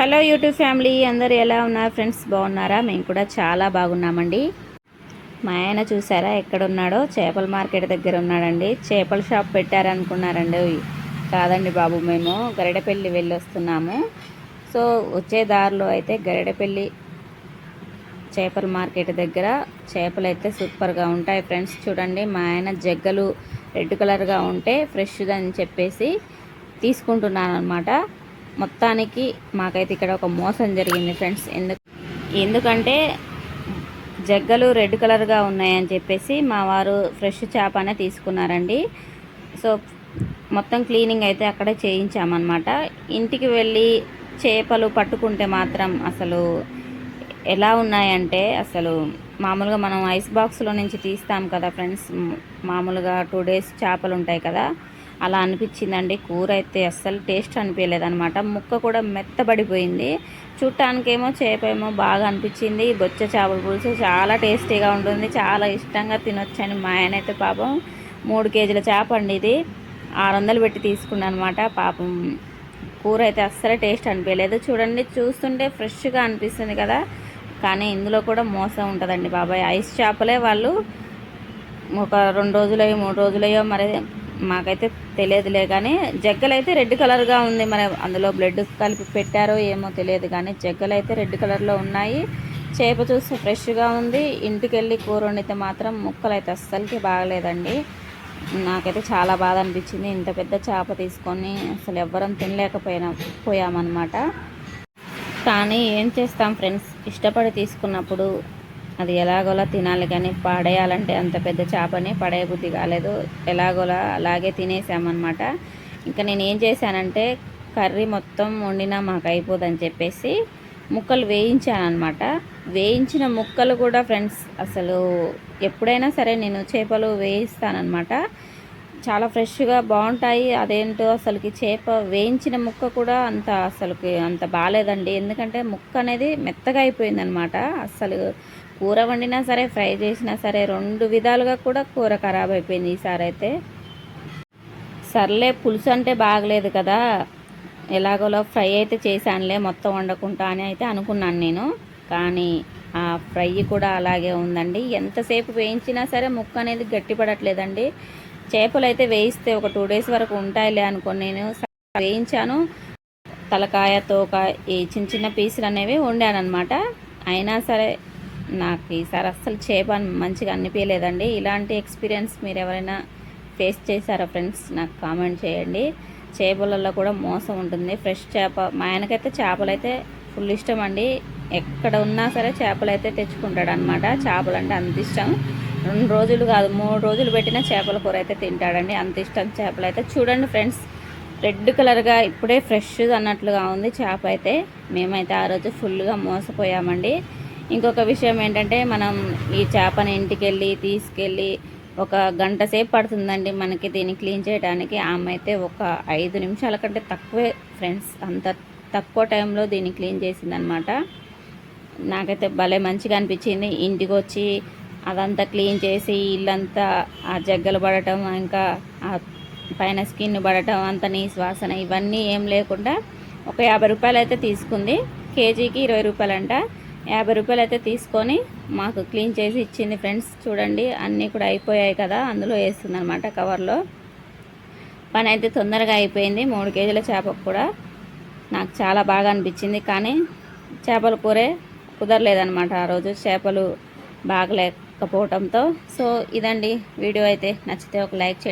Hello YouTube family అందరు ఎలా ఉన్నారు ఫ్రెండ్స్? బాగున్నారా? మేము కూడా చాలా బాగున్నామండి. మా ఆయన చూసారా ఎక్కడున్నాడో? చేపల మార్కెట్ దగ్గర ఉన్నాడండి. చేపల షాప్ పెట్టారనుకున్నారండి. కాదండి బాబు మేము గరిడపల్లి వెళ్ళి వస్తున్నాము సో వచ్చే దారిలో అయితే గరిడపల్లి చేపల మార్కెట్ దగ్గర చేపలు అయితే సూపర్గా ఉంటాయి ఫ్రెండ్స్. చూడండి మా ఆయన జగ్గలు రెడ్ కలర్గా ఉంటే ఫ్రెష్గా అని చెప్పేసి తీసుకుంటున్నాను అనమాట మొత్తానికి మాకైతే ఇక్కడ ఒక మోసం జరిగింది ఫ్రెండ్స్. ఎందుకు ఎందుకంటే జగ్గలు రెడ్ కలర్గా ఉన్నాయని చెప్పేసి మా వారు ఫ్రెష్ చేపనే తీసుకున్నారండి. సో మొత్తం క్లీనింగ్ అయితే అక్కడే చేయించామన్నమాట. ఇంటికి వెళ్ళి చేపలు పట్టుకుంటే మాత్రం అసలు ఎలా ఉన్నాయంటే అసలు మామూలుగా మనం ఐస్ బాక్స్లో నుంచి తీస్తాం కదా ఫ్రెండ్స్. మామూలుగా టూ డేస్ చేపలు ఉంటాయి కదా. అలా అనిపించిందండి. కూర అయితే అస్సలు టేస్ట్ అనిపించలేదనమాట ముక్క కూడా మెత్తబడిపోయింది. చూడటానికేమో చేపేమో బాగా అనిపించింది. బొచ్చ చేపల పులుసు చాలా టేస్టీగా ఉంటుంది. చాలా ఇష్టంగా తినొచ్చని మా ఆయన అయితే పాపం. మూడు కేజీల చేప అండి ఇది. ఆరు వందలు పెట్టి తీసుకున్నాను అనమాట పాపం కూర అయితే అస్సలు టేస్ట్ అనిపించలేదు. చూడండి చూస్తుంటే ఫ్రెష్గా అనిపిస్తుంది కదా. కానీ ఇందులో కూడా మోసం ఉంటుందండి బాబాయ్. ఐస్ చేపలే వాళ్ళు ఒక రెండు రోజులయ్యో మూడు రోజులయ్యో మరి మాకైతే తెలియదులే కానీ జగ్గలు అయితే రెడ్ కలర్గా ఉంది. మన అందులో బ్లడ్ కలిపి పెట్టారో ఏమో తెలియదు కానీ జగ్గలు అయితే రెడ్ కలర్లో ఉన్నాయి. చేప చూస్తే ఫ్రెష్గా ఉంది. ఇంటికి వెళ్ళి కూర వండితే మాత్రం ముక్కలు అయితే అస్సలకి బాగలేదండి. నాకైతే చాలా బాధ అనిపించింది. ఇంత పెద్ద చేప తీసుకొని అసలు ఎవ్వరం తినలేకపోయినా పోయామన్నమాట. కానీ ఏం చేస్తాం ఫ్రెండ్స్? ఇష్టపడి తీసుకున్నప్పుడు అది ఎలాగోలా తినాలి కానీ పడేయాలంటే అంత పెద్ద చేపని పడే బుద్ధి కాలేదు. ఎలాగోలా అలాగే తినేసామన్నమాట. ఇంకా నేను ఏం చేశానంటే కర్రీ మొత్తం వండినా మాకు అయిపోదని చెప్పేసి ముక్కలు వేయించాను అనమాట వేయించిన ముక్కలు కూడా ఫ్రెండ్స్ అసలు ఎప్పుడైనా సరే నేను చేపలు వేయిస్తానమాట చాలా ఫ్రెష్గా బాగుంటాయి. అదేంటో అసలుకి చేప వేయించిన ముక్క కూడా అంత అసలుకి అంత బాగాలేదండి. ఎందుకంటే ముక్క అనేది మెత్తగా అయిపోయింది అనమాట అసలు కూర వండినా సరే ఫ్రై చేసినా సరే రెండు విధాలుగా కూడా కూర ఖరాబ్ అయిపోయింది ఈసారి అయితే. సర్లే పులుసు అంటే బాగలేదు కదా. ఎలాగోలో ఫ్రై అయితే చేశానులే మొత్తం వండకుండా అని అయితే అనుకున్నాను నేను. కానీ ఆ ఫ్రై కూడా అలాగే ఉందండి. ఎంతసేపు వేయించినా సరే ముక్క అనేది గట్టిపడట్లేదండి. చేపలు అయితే వేయిస్తే ఒక టూ డేస్ వరకు ఉంటాయిలే అనుకుని నేను వేయించాను. తలకాయ తోక ఈ చిన్న చిన్న పీసులు అనేవి వండానమాట అయినా సరే నాకు ఈసారి అస్సలు చేప మంచిగా అనిపించలేదండి ఇలాంటి ఎక్స్పీరియన్స్ మీరు ఎవరైనా ఫేస్ చేశారా ఫ్రెండ్స్ నాకు కామెంట్ చేయండి. చేపలలో కూడా మోసం ఉంటుంది. ఫ్రెష్ చేప. మా ఆయనకైతే చేపలు అయితే ఫుల్ ఇష్టం అండి. ఎక్కడ ఉన్నా సరే చేపలు అయితే తెచ్చుకుంటాడు అనమాట చేపలు అంటే అంత ఇష్టం. రెండు రోజులు కాదు మూడు రోజులు పెట్టిన చేపల కూర అయితే తింటాడండి. అంత ఇష్టం చేపలు అయితే చూడండి ఫ్రెండ్స్ రెడ్ కలర్గా ఇప్పుడే ఫ్రెష్ అన్నట్లుగా ఉంది చేప అయితే. మేమైతే ఆ రోజు ఫుల్గా మోసపోయామండి. ఇంకొక విషయం ఏంటంటే మనం ఈ చేపని ఇంటికి వెళ్ళి తీసుకెళ్ళి ఒక గంట సేపు పడుతుందండి మనకి దీన్ని క్లీన్ చేయడానికి. ఆమె అయితే ఒక ఐదు నిమిషాల కంటే తక్కువే ఫ్రెండ్స్. అంత తక్కువ టైంలో దీన్ని క్లీన్ చేసిందనమాట. నాకైతే భలే మంచిగా అనిపించింది. ఇంటికి వచ్చి అదంతా క్లీన్ చేసి ఇల్లంతా ఆ జగ్గలు పడటం ఇంకా ఆ పైన స్కిన్ పడటం అంత నీ శ్వాసన ఇవన్నీ ఏం లేకుండా ఒక యాభై రూపాయలు అయితే తీసుకుంది. కేజీకి ఇరవై రూపాయలంట. యాభై రూపాయలు అయితే తీసుకొని మాకు క్లీన్ చేసి ఇచ్చింది ఫ్రెండ్స్. చూడండి అన్నీ కూడా అయిపోయాయి కదా అందులో వేస్తుంది అనమాట కవర్లో. పని అయితే తొందరగా అయిపోయింది మూడు కేజీల చేపకు కూడా. నాకు చాలా బాగా అనిపించింది కానీ చేపల కూరే కుదరలేదనమాట ఆ రోజు చేపలు బాగలేకపోవటంతో సో ఇదండి. వీడియో అయితే నచ్చితే ఒక లైక్ చేయండి.